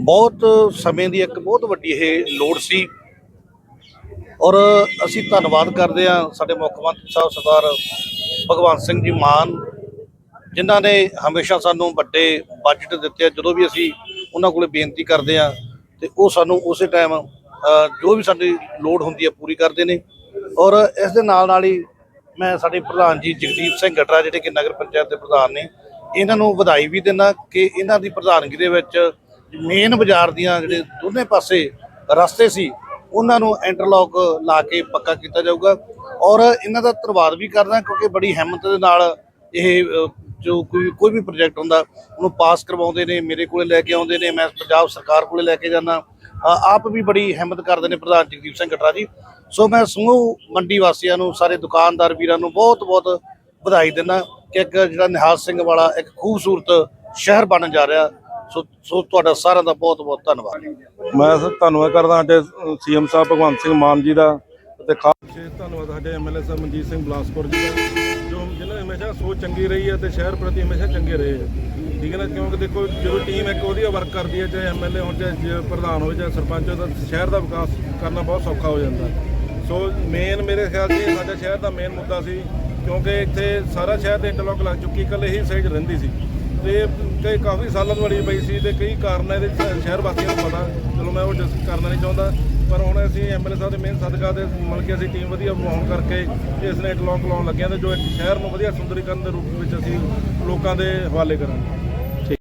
ਬਹੁਤ ਸਮੇਂ ਦੀ ਇੱਕ ਬਹੁਤ ਵੱਡੀ ਇਹ ਲੋੜ ਸੀ। ਔਰ ਅਸੀਂ ਧੰਨਵਾਦ ਕਰਦੇ ਹਾਂ ਸਾਡੇ ਮੁੱਖ ਮੰਤਰੀ ਸਾਹਿਬ ਸਰਦਾਰ ਭਗਵੰਤ ਸਿੰਘ ਜੀ ਮਾਨ, ਜਿਨ੍ਹਾਂ ਨੇ ਹਮੇਸ਼ਾ ਸਾਨੂੰ ਵੱਡੇ ਬਜਟ ਦਿੱਤੇ ਆ। ਜਦੋਂ ਵੀ ਅਸੀਂ ਉਹਨਾਂ ਕੋਲੇ ਬੇਨਤੀ ਕਰਦੇ ਆ ਤੇ ਉਹ ਸਾਨੂੰ ਉਸੇ ਟਾਈਮ ਜੋ ਵੀ ਸਾਡੀ ਲੋੜ ਹੁੰਦੀ ਹੈ ਪੂਰੀ ਕਰਦੇ ਨੇ। ਔਰ ਇਸ ਦੇ ਨਾਲ ਨਾਲ ਹੀ ਮੈਂ ਸਾਡੇ ਪ੍ਰਧਾਨ ਜੀ ਜਗਦੀਪ ਸਿੰਘ ਗਟਰਾ, ਜਿਹੜੇ ਕਿ ਨਗਰ ਪੰਚਾਇਤ ਦੇ ਪ੍ਰਧਾਨ ਨੇ, ਇਹਨਾਂ ਨੂੰ ਵਧਾਈ ਵੀ ਦਿੰਦਾ ਕਿ ਇਹਨਾਂ ਦੀ ਪ੍ਰਧਾਨਗੀ ਦੇ ਵਿੱਚ ਮੇਨ ਬਾਜ਼ਾਰ ਦੀਆਂ ਜਿਹੜੇ ਦੋਨੇ ਪਾਸੇ ਰਸਤੇ ਸੀ, ਉਹਨਾਂ ਨੂੰ ਇੰਟਰਲੌਕ ਲਾ ਕੇ ਪੱਕਾ ਕੀਤਾ ਜਾਊਗਾ। ਔਰ ਇਹਨਾਂ ਦਾ ਧੰਨਵਾਦ ਵੀ ਕਰਦਾ ਕਿਉਂਕਿ ਬੜੀ ਹਿੰਮਤ ਦੇ ਨਾਲ ਇਹ ਜੋ ਕੋਈ ਕੋਈ ਵੀ ਪ੍ਰੋਜੈਕਟ ਹੁੰਦਾ, ਉਹਨੂੰ ਪਾਸ ਕਰਵਾਉਂਦੇ ਨੇ, ਮੇਰੇ ਕੋਲੇ ਲੈ ਕੇ ਆਉਂਦੇ ਨੇ, ਮੈਂ ਪੰਜਾਬ ਸਰਕਾਰ ਕੋਲੇ ਲੈ ਕੇ ਜਾਂਦਾ। ਆਪ ਵੀ ਬੜੀ ਹਿੰਮਤ ਕਰਦੇ ਨੇ ਪ੍ਰਧਾਨ ਜਗਦੀਪ ਸਿੰਘ ਗਟਰਾ ਜੀ। ਸੋ ਮੈਂ ਸਮੂਹ ਮੰਡੀ ਵਾਸੀਆਂ ਨੂੰ, ਸਾਰੇ ਦੁਕਾਨਦਾਰ ਵੀਰਾਂ ਨੂੰ ਬਹੁਤ ਬਹੁਤ ਵਧਾਈ ਦਿੰਦਾ ਕਿ ਇੱਕ ਜਿਹੜਾ ਨਿਹਾਲ ਸਿੰਘ ਵਾਲਾ ਇੱਕ ਖੂਬਸੂਰਤ ਸ਼ਹਿਰ ਬਣਨ ਜਾ ਰਿਹਾ। ਸੋ ਸੋ ਤੁਹਾਡਾ ਸਾਰਿਆਂ ਦਾ ਬਹੁਤ ਬਹੁਤ ਧੰਨਵਾਦ। ਮੈਂ ਸਰ ਧੰਨਵਾਦ ਕਰਦਾ ਸਾਡੇ ਸੀਐਮ ਸਾਹਿਬ ਭਗਵੰਤ ਸਿੰਘ ਮਾਨ ਜੀ ਦਾ ਅਤੇ ਖਾਸ ਧੰਨਵਾਦ ਸਾਡੇ ਐਮਐਲਏ ਸਾਹਿਬ ਮਨਜੀਤ ਸਿੰਘ ਬਲਾਸਪੁਰ ਜੀ ਦਾ ਜੋ ਜਿਨ੍ਹਾਂ ਦੀ ਹਮੇਸ਼ਾ ਸੋਚ ਚੰਗੀ ਰਹੀ ਹੈ ਤੇ ਸ਼ਹਿਰ ਪ੍ਰਤੀ ਹਮੇਸ਼ਾ ਚੰਗੇ ਰਹੇ ਹੈ। ਠੀਕ ਹੈ ਨਾ? ਕਿਉਂਕਿ ਦੇਖੋ ਜਦੋਂ ਟੀਮ ਇੱਕ ਵਧੀਆ ਵਰਕ ਕਰਦੀ ਹੈ ਚਾਹੇ ਐਮਐਲਏ ਹੋਣ ਚਾਹੇ ਜੇ ਪ੍ਰਧਾਨ ਹੋਵੇ ਚਾਹੇ ਸਰਪੰਚ ਹੋਵੇ ਤਾਂ ਸ਼ਹਿਰ ਦਾ ਵਿਕਾਸ ਕਰਨਾ ਬਹੁਤ ਸੌਖਾ ਹੋ ਜਾਂਦਾ ਸੋ ਮੇਨ ਮੇਰੇ ਖਿਆਲ 'ਚ ਸਾਡਾ ਸ਼ਹਿਰ ਦਾ ਮੇਨ ਮੁੱਦਾ ਸੀ ਕਿਉਂਕਿ ਇੱਥੇ ਸਾਰਾ ਸ਼ਹਿਰ ਦੇ ਇੰਟਰਲੌਕ ਲੱਗ ਚੁੱਕੀ ਇਕੱਲੇ ਹੀ ਸਾਈਡ ਰਹਿੰਦੀ ਸੀ। ਤੇ ਕਈ ਕਾਫੀ ਸਾਲਾਂ ਤੋਂ ਅੜੀ ਪਈ ਸੀ ਤੇ ਕਈ ਕਾਰਨ ਇਹਦੇ ਸ਼ਹਿਰ ਵਾਸੀਆਂ ਨੂੰ ਪਤਾ। ਚਲੋ ਮੈਂ ਉਹ ਡਿਸਕਸ ਕਰਨਾ ਨਹੀਂ ਚਾਹੁੰਦਾ, ਪਰ ਹੁਣ ਅਸੀਂ ਐਮਐਲਏ ਸਾਹਿਬ ਦੇ ਮਿਹਨਤ ਸਦਕਾ 'ਤੇ ਮਿਲ ਕੇ ਅਸੀਂ ਟੀਮ ਵਧੀਆ ਬਣਾਉਣ ਕਰਕੇ ਇਸ ਨੇ ਇੱਕ ਇੰਟਰਲੌਕ ਲਾਉਣ ਲੱਗੇ ਹਾਂ ਤੇ ਜੋ ਇੱਕ ਸ਼ਹਿਰ ਨੂੰ ਵਧੀਆ ਸੁੰਦਰੀਕਰਨ ਦੇ ਰੂਪ ਵਿੱਚ ਅਸੀਂ ਲੋਕਾਂ ਦੇ ਹਵਾਲੇ ਕਰਾਂਗੇ।